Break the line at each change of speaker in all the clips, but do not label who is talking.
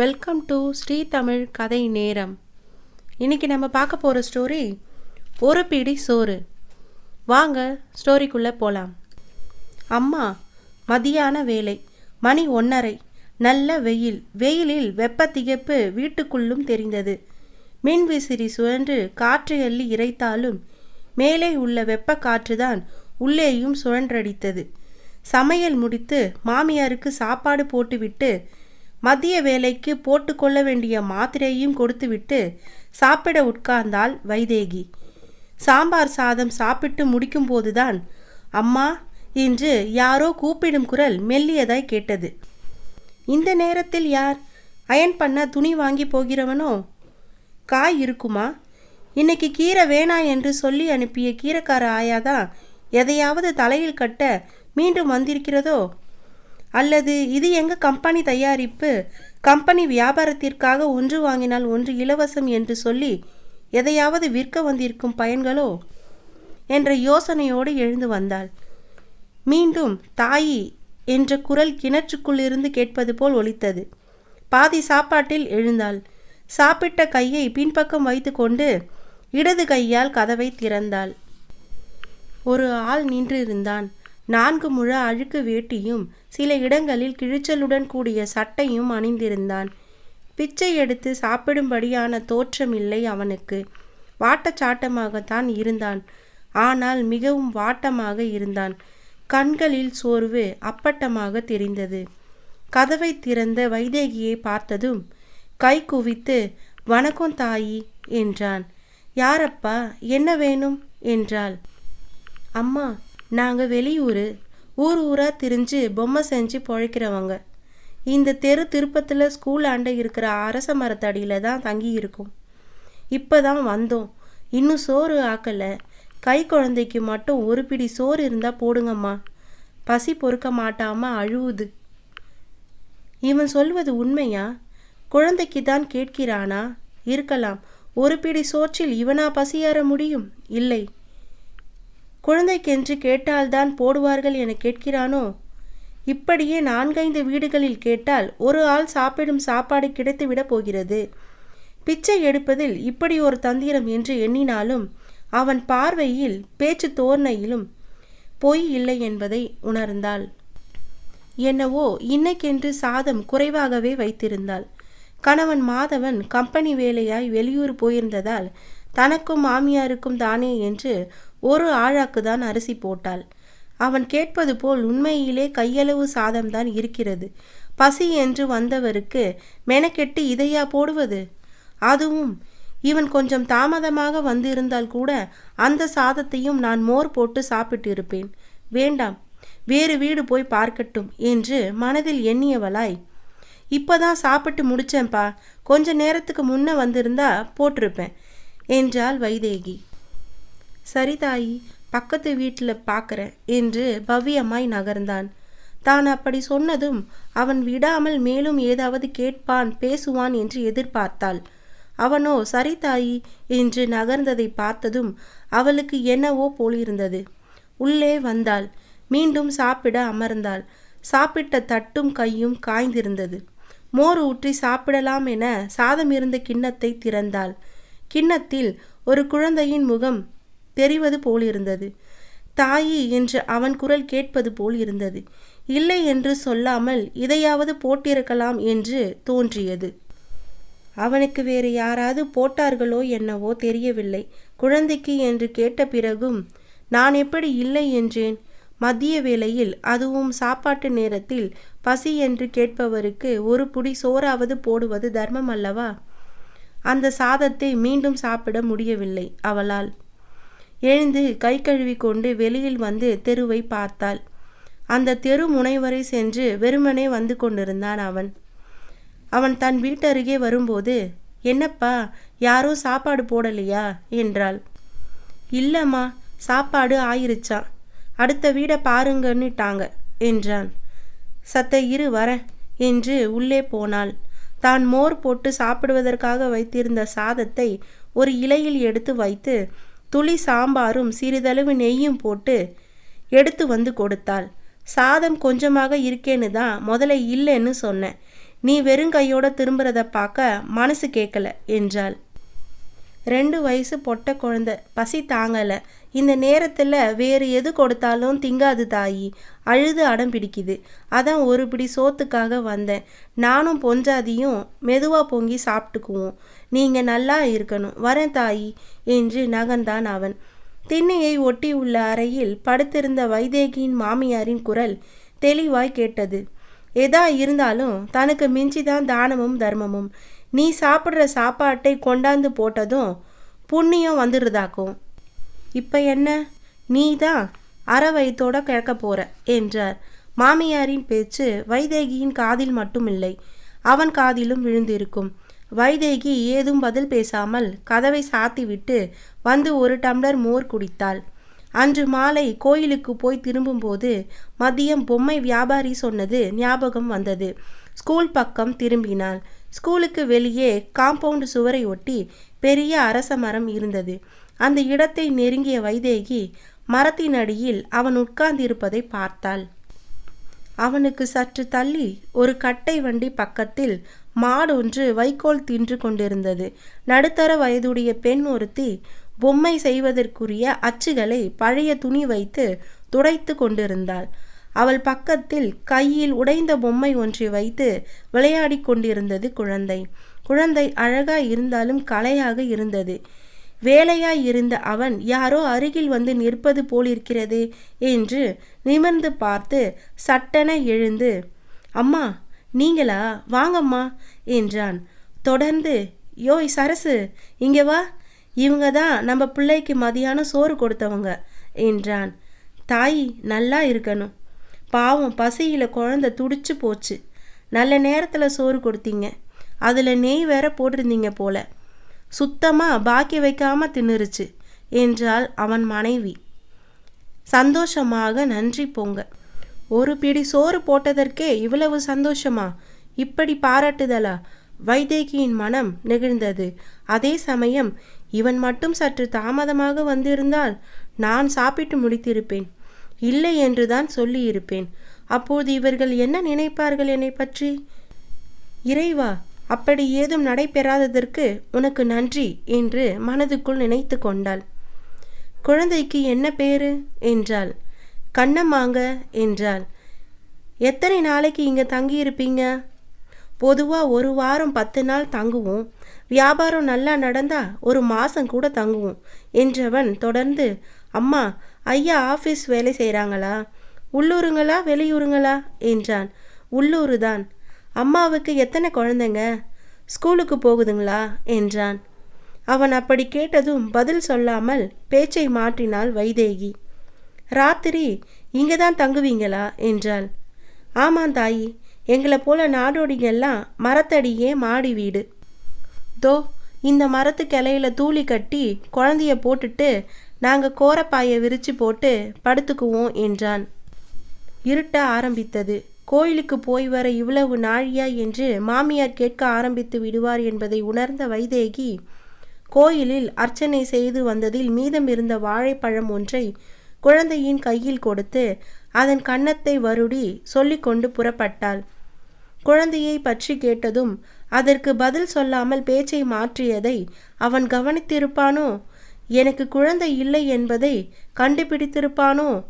Welcome to Sri Tamil கதை நேரம் இன்னைக்கு நம்ம பார்க்க போகிற ஸ்டோரி ஒரு பிடி சோறு. வாங்க ஸ்டோரிக்குள்ளே போகலாம் அம்மா மதியான வேலை. மணி ஒன்றரை நல்ல வெயில். வெயிலில் வெப்ப திகைப்பு வீட்டுக்குள்ளும் தெரிந்தது. மின் விசிறி சுழன்று காற்று அள்ளி இறைத்தாலும் மேலே உள்ள வெப்ப காற்றுதான் உள்ளேயும் சுழன்றடித்தது. சமையல் முடித்து மாமியாருக்கு சாப்பாடு போட்டுவிட்டு மதிய வேலைக்கு போட்டுக்கொள்ள வேண்டிய மாத்திரையும் கொடுத்துவிட்டு சாப்பிட உட்கார்ந்தாள் வைதேகி. சாம்பார் சாதம் சாப்பிட்டு முடிக்கும்போதுதான் அம்மா என்று யாரோ கூப்பிடும் குரல் மெல்லியதாய் கேட்டது. இந்த நேரத்தில் யார் அயன் பண்ண துணி வாங்கி போகிறவனோ? காய் இருக்குமா? இன்னைக்கு கீரை வேணாம் என்று சொல்லி அனுப்பிய கீரைக்கார ஆயாதான் எதையாவது தலையில் கட்ட மீண்டும் வந்திருக்கிறதோ? அல்லது இது எங்க கம்பெனி தயாரிப்பு? கம்பெனி வியாபாரத்திற்காக ஒன்று வாங்கினால் ஒன்று இலவசம் என்று சொல்லி எதையாவது விற்க வந்திருக்கும் பயன்களோ? என்ற யோசனையோடு எழுந்து வந்தாள். மீண்டும் தாயி என்ற குரல் கிணற்றுக்குள்ளிருந்து கேட்பது போல் ஒலித்தது. பாதி சாப்பாட்டில் எழுந்தாள். சாப்பிட்ட கையை பின்பக்கம் வைத்துக்கொண்டு இடது கையால் கதவை திறந்தாள். ஒரு ஆள் நின்றிருந்தான். நான்கு முழ அழுக்கு வேட்டியும் சில இடங்களில் கிழிச்சலுடன் கூடிய சட்டையும் அணிந்திருந்தான். பிச்சை எடுத்து சாப்பிடும்படியான தோற்றம் இல்லை அவனுக்கு. வாட்டச்சாட்டமாகத்தான் இருந்தான். ஆனால் மிகவும் வாட்டமாக இருந்தான். கண்களில் சோர்வு அப்பட்டமாக தெரிந்தது. கதவை திறந்த வைதேகியை பார்த்ததும் கை குவித்து வணக்கம் தாயி என்றான். யாரப்பா என்ன வேணும்? என்றாள். அம்மா நாங்கள் வெளியூர் ஊர் ஊராக திரிஞ்சு பொம்மை செஞ்சு பிழைக்கிறவங்க. இந்த தெரு திருப்பத்தில் ஸ்கூல் ஆண்டை இருக்கிற அரச மரத்தடியில் தான் தங்கி இருக்கும். இப்போ தான் வந்தோம். இன்னும் சோறு ஆக்கலை. கை குழந்தைக்கு மட்டும் ஒரு பிடி சோறு இருந்தால் போடுங்கம்மா. பசி பொறுக்க மாட்டாமல் அழுவுது. இவன் சொல்வது உண்மையா? குழந்தைக்கு தான் கேட்கிறானா? இருக்கலாம். ஒரு பிடி சோற்றில் இவனா பசியாற முடியும்? இல்லை. குழந்தைக்கென்று கேட்டால்தான் போடுவார்கள் என கேட்கிறானோ? இப்படியே நான்கைந்து வீடுகளில் கேட்டால் ஒரு ஆள் சாப்பிடும் சாப்பாடு கிடைத்துவிடப் போகிறது. பிச்சை எடுப்பதில் இப்படி ஒரு தந்திரம் என்று எண்ணினாலும் அவன் பார்வையில் பேச்சு தோர்ணையிலும் பொய் இல்லை என்பதை உணர்ந்தாள். என்னவோ இன்னைக்கென்று சாதம் குறைவாகவே வைத்திருந்தாள். கணவன் மாதவன் கம்பெனி வேலையாய் வெளியூர் போயிருந்ததால் தனக்கும் மாமியாருக்கும் தானே என்று ஒரு ஆழாக்குதான் அரிசி போட்டாள். அவன் கேட்பது போல் உண்மையிலே கையளவு சாதம்தான் இருக்கிறது. பசி என்று வந்தவருக்கு மெனக்கெட்டு இதையா போடுவது? அதுவும் இவன் கொஞ்சம் தாமதமாக வந்திருந்தால் கூட அந்த சாதத்தையும் நான் மோர் போட்டு சாப்பிட்டிருப்பேன். வேண்டாம் வேறு வீடு போய் பார்க்கட்டும் என்று மனதில் எண்ணியவளாய் இப்பதான் சாப்பிட்டு முடிச்சேன்பா கொஞ்ச நேரத்துக்கு முன்ன வந்திருந்தா போட்டிருப்பேன் என்றாள் வைதேகி. சரி தாயி பக்கத்து வீட்டில் பார்க்குறேன் என்று பவ்யமாய் நகர்ந்தான். தான் அப்படி சொன்னதும் அவன் விடாமல் மேலும் ஏதாவது கேட்பான் பேசுவான் என்று எதிர்பார்த்தாள். அவனோ சரி தாயி என்று நகர்ந்ததை பார்த்ததும் அவளுக்கு என்னவோ போலிருந்தது. உள்ளே வந்தாள். மீண்டும் சாப்பிட அமர்ந்தாள். சாப்பிட்ட தட்டும் கையும் காய்ந்திருந்தது. மோர் ஊற்றி சாப்பிடலாம் என சாதம் இருந்த கிண்ணத்தை திறந்தாள். கிண்ணத்தில் ஒரு குழந்தையின் முகம் தெரிவது போல் இருந்தது தாயி என்று அவன் குரல் கேட்பது போல் இருந்தது இல்லை என்று சொல்லாமல் இதையாவது போட்டிருக்கலாம் என்று தோன்றியது. அவனுக்கு வேறு யாராவது போட்டார்களோ என்னவோ தெரியவில்லை. குழந்தைக்கு என்று கேட்ட பிறகும் நான் எப்படி இல்லை என்றேன்? மதிய வேளையில் அதுவும் சாப்பாட்டு நேரத்தில் பசி என்று கேட்பவருக்கு ஒரு புடி சோறாவது போடுவது தர்மம் அல்லவா? அந்த சாதத்தை மீண்டும் சாப்பிட முடியவில்லை அவளால். எழுந்து கை கழுவி கொண்டு வெளியில் வந்து தெருவை பார்த்தாள். அந்த தெரு முனைவரை சென்று வெறுமனே வந்து கொண்டிருந்தான் அவன். அவன் தன் வீட்டருகே வரும்போது என்னப்பா யாரோ சாப்பாடு போடலையா? என்றாள். இல்லம்மா சாப்பாடு ஆயிருச்சான் அடுத்த வீடை பாருங்கன்னுட்டாங்க என்றான். சத்த இரு வர என்று உள்ளே போனாள். தான் மோர் போட்டு சாப்பிடுவதற்காக வைத்திருந்த சாதத்தை ஒரு இலையில் எடுத்து வைத்து துளி சாம்பாரும் சிறிதளவு நெய்யும் போட்டு எடுத்து வந்து கொடுத்தாள். சாதம் கொஞ்சமாக இருக்கேன்னு தான் முதல்ல இல்லைன்னு சொன்னேன். நீ வெறுங்கையோட திரும்புறத பார்க்க மனசு கேட்கல என்றாள். ரெண்டு வயசு பொட்ட குழந்தை. பசி தாங்கலை. இந்த நேரத்தில் வேறு எது கொடுத்தாலும் திங்காது தாயி. அழுது அடம் பிடிக்குது. அதான் ஒரு பிடி சோத்துக்காக வந்தேன். நானும் பொஞ்சாதியும் மெதுவாக பொங்கி சாப்பிட்டுக்குவோம். நீங்கள் நல்லா இருக்கணும். வரேன் தாயி என்று நகர்ந்தான் அவன். திண்ணையை ஒட்டி உள்ள அறையில் படுத்திருந்த வைதேகியின் மாமியாரின் குரல் தெளிவாய் கேட்டது. எதா இருந்தாலும் தனக்கு மிஞ்சிதான் தானமும் தர்மமும். நீ சாப்பிட்ற சாப்பாட்டை கொண்டாந்து போட்டதும் புண்ணியம் வந்துடுதாக்கும் இப்போ என்ன? நீ தான் அற வயிற்றோட கிழக்க போற என்றார். மாமியாரின் பேச்சு வைதேகியின் காதில் மட்டுமில்லை. அவன் காதிலும் விழுந்திருக்கும். வைதேகி ஏதும் பதில் பேசாமல் கதவை சாத்திவிட்டு வந்து ஒரு டம்ளர் மோர் குடித்தாள். அன்று மாலை கோயிலுக்கு போய் திரும்பும்போது மதியம் பொம்மை வியாபாரி சொன்னது ஞாபகம் வந்தது. ஸ்கூல் பக்கம் திரும்பினாள். ஸ்கூலுக்கு வெளியே காம்பவுண்ட் சுவரை ஒட்டி பெரிய அரச மரம் இருந்தது. அந்த இடத்தை நெருங்கிய வைதேகி மரத்தின் அடியில் அவன் உட்கார்ந்திருப்பதை பார்த்தாள். அவனுக்கு சற்று தள்ளி ஒரு கட்டை வண்டி பக்கத்தில் மாடொன்று வைக்கோல் தின்று கொண்டிருந்தது. நடுத்தர வயதுடைய பெண் ஒருத்தி பொம்மை செய்வதற்குரிய அச்சுகளை பழைய துணி வைத்து துடைத்து கொண்டிருந்தாள். அவள் பக்கத்தில் கையில் உடைந்த பொம்மை ஒன்றை வைத்து விளையாடி கொண்டிருந்தது குழந்தை. குழந்தை அழகாய் இருந்தாலும் கலையாக இருந்தது. வேலையாய் இருந்த அவன் யாரோ அருகில் வந்து நிற்பது போலிருக்கிறது என்று நிமிர்ந்து பார்த்து சட்டென எழுந்து அம்மா நீங்களா? வாங்கம்மா என்றான். தொடர்ந்து யோய் சரசு இங்கே வா. இவங்க தான் நம்ம பிள்ளைக்கு மதியானம் சோறு கொடுத்தவங்க என்றான். தாய் நல்லா இருக்கணும். பாவம் பசியில் குழந்த துடிச்சு போச்சு. நல்ல நேரத்தில் சோறு கொடுத்தீங்க. அதில் நெய் வேற போட்டிருந்தீங்க போல. சுத்தமாக பாக்கி வைக்காமல் தின்னுருச்சு என்றாள் அவன் மனைவி. சந்தோஷமாக நன்றி போங்க. ஒரு பிடி சோறு போட்டதற்கே இவ்வளவு சந்தோஷமா? இப்படி பாராட்டுதலா? வைதேகியின் மனம் நெகிழ்ந்தது. அதே சமயம் இவன் மட்டும் சற்று தாமதமாக வந்திருந்தால் நான் சாப்பிட்டு முடித்திருப்பேன். இல்லை என்றுதான் சொல்லியிருப்பேன். அப்போது இவர்கள் என்ன நினைப்பார்கள் என்னை பற்றி? இறைவா அப்படி ஏதும் நடைபெறாததற்கு உனக்கு நன்றி என்று மனதுக்குள் நினைத்து கொண்டாள். குழந்தைக்கு என்ன பேரு என்றாள். கண்ணம்மாங்க என்றாள். எத்தனை நாளைக்கு இங்கே தங்கியிருப்பீங்க? பொதுவாக ஒரு வாரம் பத்து நாள் தங்குவோம். வியாபாரம் நல்லா நடந்தா ஒரு மாதம் கூட தங்குவோம் என்றவன் தொடர்ந்து அம்மா ஐயா ஆஃபீஸ் வேலை செய்கிறாங்களா உள்ளூருங்களா வெளியூருங்களா? என்றான். உள்ளூரு தான் அம்மாவுக்கு எத்தனை குழந்தைங்க? ஸ்கூலுக்கு போகுதுங்களா? என்றான். அவன் அப்படி கேட்டதும் பதில் சொல்லாமல் பேச்சை மாற்றினாள் வைதேகி. ராத்திரி இங்கே தான் தங்குவீங்களா? என்றாள். ஆமாம் தாயி. எங்களை போல நாடோடிகள்லாம் மரத்தடியே மாடி வீடு. தோ இந்த மரத்து கிளையில தூளி கட்டி குழந்தைய போட்டுட்டு நாங்கள் கோரப்பாயை விரிச்சு போட்டு படுத்துக்குவோம் என்றான். இருட்ட ஆரம்பித்தது. கோயிலுக்கு போய் வர இவ்வளவு நாழியா என்று மாமியார் கேட்க ஆரம்பித்து விடுவார் என்பதை உணர்ந்த வைதேகி கோயிலில் அர்ச்சனை செய்து வந்ததில் மீதம் இருந்த வாழைப்பழம் ஒன்றை குழந்தையின் கையில் கொடுத்து அதன் கன்னத்தை வருடி சொல்லிக்கொண்டு புறப்பட்டாள். குழந்தையை பற்றி கேட்டதும் அதற்கு பதில் சொல்லாமல் பேச்சை மாற்றியதை அவன் கவனித்திருப்பானோ எனக்கு குழந்தை இல்லை என்பதை கண்டுபிடித்திருப்பானோ?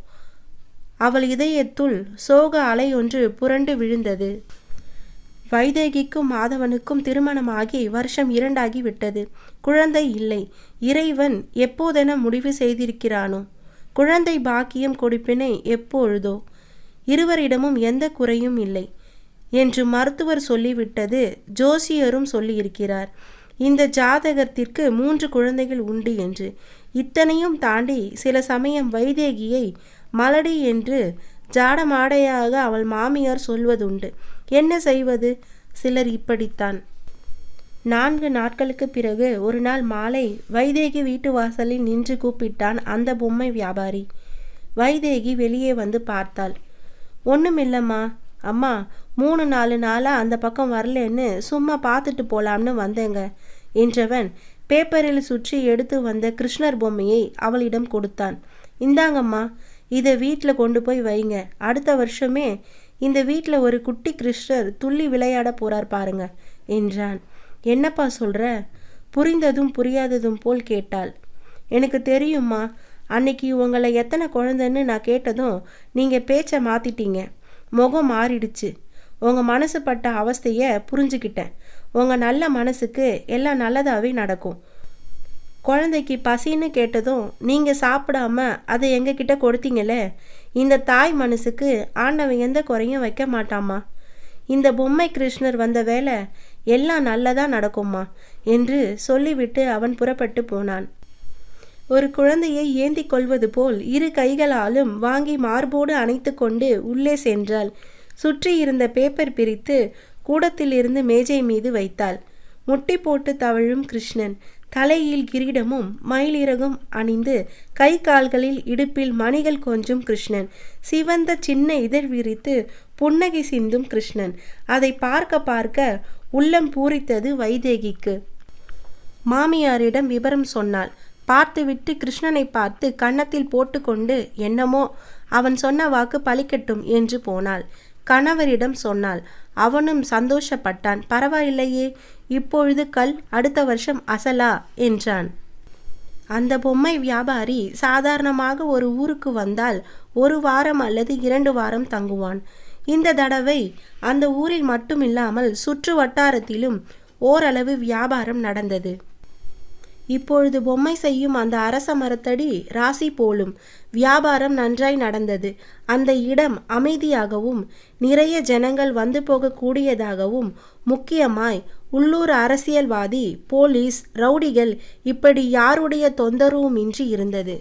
அவள் இதயத்துள் சோக அலை ஒன்று புரண்டு விழுந்தது. வைதேகிக்கும் மாதவனுக்கும் திருமணமாகி வருஷம் இரண்டாகி விட்டது. குழந்தை இல்லை. இறைவன் எப்போதென முடிவு செய்திருக்கிறானோ? குழந்தை பாக்கியம் கொடுப்பினை எப்பொழுதோ? இருவரிடமும் எந்த குறையும் இல்லை. என்று மருத்துவர் சொல்லிவிட்டது ஜோசியரும் சொல்லியிருக்கிறார். இந்த ஜாதகத்திற்கு மூன்று குழந்தைகள் உண்டு என்று. இத்தனையும் தாண்டி சில சமயம் வைதேகியை மலடி என்று ஜாடமாடையாக அவள் மாமியார் சொல்வதுண்டு. என்ன செய்வது? சிலர் இப்படித்தான். நான்கு நாட்களுக்கு பிறகு ஒரு நாள் மாலை வைதேகி வீட்டு வாசலில் நின்று கூப்பிட்டான் அந்த பொம்மை வியாபாரி. வைதேகி வெளியே வந்து பார்த்தாள். ஒன்றுமில்லம்மா அம்மா மூணு நாலு நாளாக அந்த பக்கம் வரலன்னு சும்மா பார்த்துட்டு போலாம்னு வந்தேங்க என்றவன் பேப்பரில் சுற்றி எடுத்து வந்த கிருஷ்ணர் பொம்மையை அவளிடம் கொடுத்தான். இந்தாங்கம்மா இதை வீட்டில் கொண்டு போய் வைங்க. அடுத்த வருஷமே இந்த வீட்டில் ஒரு குட்டி கிருஷ்ணர் துள்ளி விளையாட போறார் பாருங்க என்றான். என்னப்பா சொல்ற? புரிந்ததும் புரியாததும் போல் கேட்டாள். எனக்கு தெரியும்மா அன்னைக்கு உங்களை எத்தனை குழந்தைன்னு நான் கேட்டதும் நீங்கள் பேச்சை மாற்றிட்டீங்க முகம் மாறிடுச்சு. உங்கள் மனசு பட்ட அவஸ்தையை புரிஞ்சுக்கிட்டேன். உங்கள் நல்ல மனசுக்கு எல்லாம் நல்லதாகவே நடக்கும். குழந்தைக்கு பசின்னு கேட்டதும் நீங்கள் சாப்பிடாம அதை எங்ககிட்ட கொடுத்தீங்களே? இந்த தாய் மனசுக்கு ஆண்டவன் எந்த குறையும் வைக்க மாட்டாமா இந்த பொம்மை கிருஷ்ணர் வந்த வேலை எல்லாம் நல்லதா நடக்குமா என்று சொல்லிவிட்டு அவன் புறப்பட்டு போனான். ஒரு குழந்தையை ஏந்தி கொள்வது போல் இரு கைகளாலும் வாங்கி மார்போடு அணைத்து கொண்டு உள்ளே சென்றாள். சுற்றி இருந்த பேப்பர் பிரித்து கூடத்திலிருந்து மேஜை மீது வைத்தாள். முட்டி போட்டு தவழும் கிருஷ்ணன் தலையில் கிரீடமும் மயிலிறகும் அணிந்து கை கால்களில் இடுப்பில் மணிகள் கொஞ்சும் கிருஷ்ணன். சிவந்த சின்ன இதழ் விரித்து புன்னகை சிந்தும் கிருஷ்ணன். அதை பார்க்க பார்க்க உள்ளம் பூரித்தது வைதேகிக்கு. மாமியாரிடம் விவரம் சொன்னாள். பார்த்துவிட்டு கிருஷ்ணனை பார்த்து கன்னத்தில் போட்டுக்கொண்டு என்னமோ அவன் சொன்ன வாக்கு பலிக்கட்டும் என்று போனாள். கணவரிடம் சொன்னாள் அவனும் சந்தோஷப்பட்டான். பரவாயில்லையே இப்பொழுது கல் அடுத்த வருஷம் அசலா என்றான். அந்த பொம்மை வியாபாரி சாதாரணமாக ஒரு ஊருக்கு வந்தால் ஒரு வாரம் அல்லது இரண்டு வாரம் தங்குவான். இந்த தடவை அந்த ஊரில் மட்டுமில்லாமல் சுற்று வட்டாரத்திலும் ஓரளவு வியாபாரம் நடந்தது. இப்பொழுது பொம்மை செய்யும் அந்த அரச மரத்தடி ராசி போலும் வியாபாரம் நன்றாய் நடந்தது. அந்த இடம் அமைதியாகவும் நிறைய ஜனங்கள் வந்து போகக்கூடியதாகவும் முக்கியமாய் உள்ளூர் அரசியல்வாதி போலீஸ் ரவுடிகள் இப்படி யாருடைய தொந்தரவுமின்றி இருந்தது.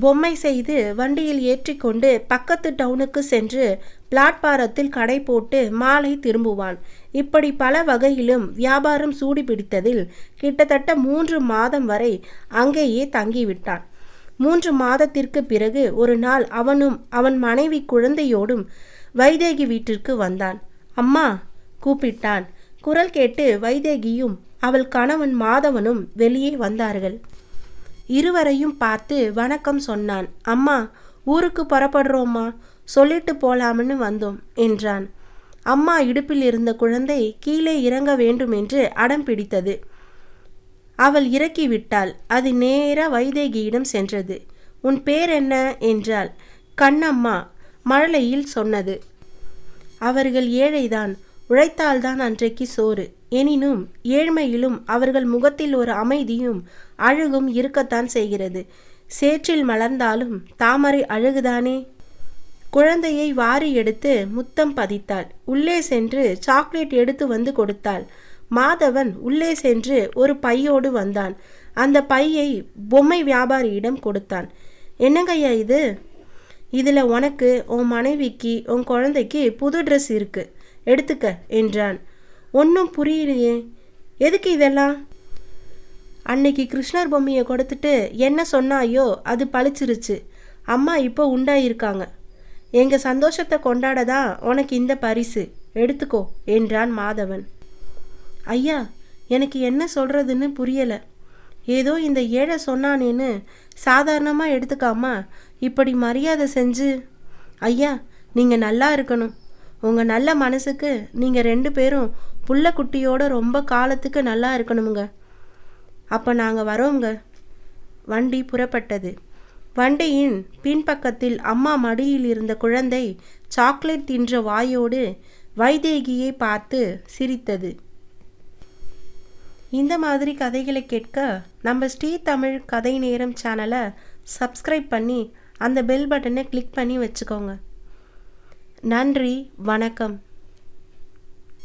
பொம்மை செய்து வண்டியில் ஏற்றிக்கொண்டு பக்கத்து டவுனுக்கு சென்று பிளாட்பாரத்தில் கடை போட்டு மாலை திரும்புவான் இப்படி பல வகையிலும் வியாபாரம் சூடி பிடித்ததில் கிட்டத்தட்ட மூன்று மாதம் வரை அங்கேயே தங்கிவிட்டான். மூன்று மாதத்திற்கு பிறகு ஒரு நாள் அவனும் அவன் மனைவி குழந்தையோடும் வைதேகி வீட்டிற்கு வந்தான். அம்மா கூப்பிட்டான். குரல் கேட்டு வைதேகியும் அவள் கணவன் மாதவனும் வெளியே வந்தார்கள். இருவரையும் பார்த்து வணக்கம் சொன்னான். அம்மா ஊருக்கு புறப்படுறோம்மா சொல்லிட்டு போலாம்னு வந்தோம் என்றான். அம்மா இடுப்பில் இருந்த குழந்தை கீழே இறங்க வேண்டும் என்று அடம் பிடித்தது. அவள் இறக்கிவிட்டாள் அது நேர வைதேகியிடம் சென்றது. உன் பேர் என்ன? என்றாள். கண்ணம்மா மழலையில் சொன்னது. அவர்கள் ஏழைதான். உழைத்தால்தான் அன்றைக்கு சோறு. எனினும் ஏழ்மையிலும் அவர்கள் முகத்தில் ஒரு அமைதியும் அழகும் இருக்கத்தான் செய்கிறது. சேற்றில் மலர்ந்தாலும் தாமரை அழுகுதானே? குழந்தையை வாரி எடுத்து முத்தம் பதித்தாள். உள்ளே சென்று சாக்லேட் எடுத்து வந்து கொடுத்தாள். மாதவன் உள்ளே சென்று ஒரு பையோடு வந்தான். அந்த பையை பொம்மை வியாபாரியிடம் கொடுத்தான். என்னங்கய்யா இது? இதில் உனக்கு உன் மனைவிக்கு உன் குழந்தைக்கு புது ட்ரெஸ் இருக்கு. எடுத்துக்க என்றான். ஒன்றும் புரியலையே. எதுக்கு இதெல்லாம்? அன்னைக்கு கிருஷ்ணர் பொம்மையை கொடுத்துட்டு என்ன சொன்னாயோ அது பழிச்சிருச்சு. அம்மா இப்போ உண்டாயிருக்காங்க. எங்கள் சந்தோஷத்தை கொண்டாட தான் உனக்கு இந்த பரிசு? எடுத்துக்கோ என்றான் மாதவன். ஐயா எனக்கு என்ன சொல்கிறதுன்னு புரியலை. ஏதோ இந்த ஏழை சொன்னானேன்னு சாதாரணமாக எடுத்துக்காமா? இப்படி மரியாதை செஞ்சு. ஐயா நீங்கள் நல்லா இருக்கணும். உங்கள் நல்ல மனசுக்கு நீங்கள் ரெண்டு பேரும் புள்ள குட்டியோட ரொம்ப காலத்துக்கு நல்லா இருக்கணுமுங்க. அப்போ நாங்கள் வரோங்க வண்டி புறப்பட்டது. வண்டியின் பின்பக்கத்தில் அம்மா மடியில் இருந்த குழந்தை சாக்லேட் தின்ற வாயோடு வைதேகியை பார்த்து சிரித்தது. இந்த மாதிரி கதைகளை கேட்க நம்ம ஸ்ரீ தமிழ் கதை நேரம் சேனலை சப்ஸ்கிரைப் பண்ணி அந்த பெல் பட்டனை கிளிக் பண்ணி வச்சுக்கோங்க. நன்றி வணக்கம்.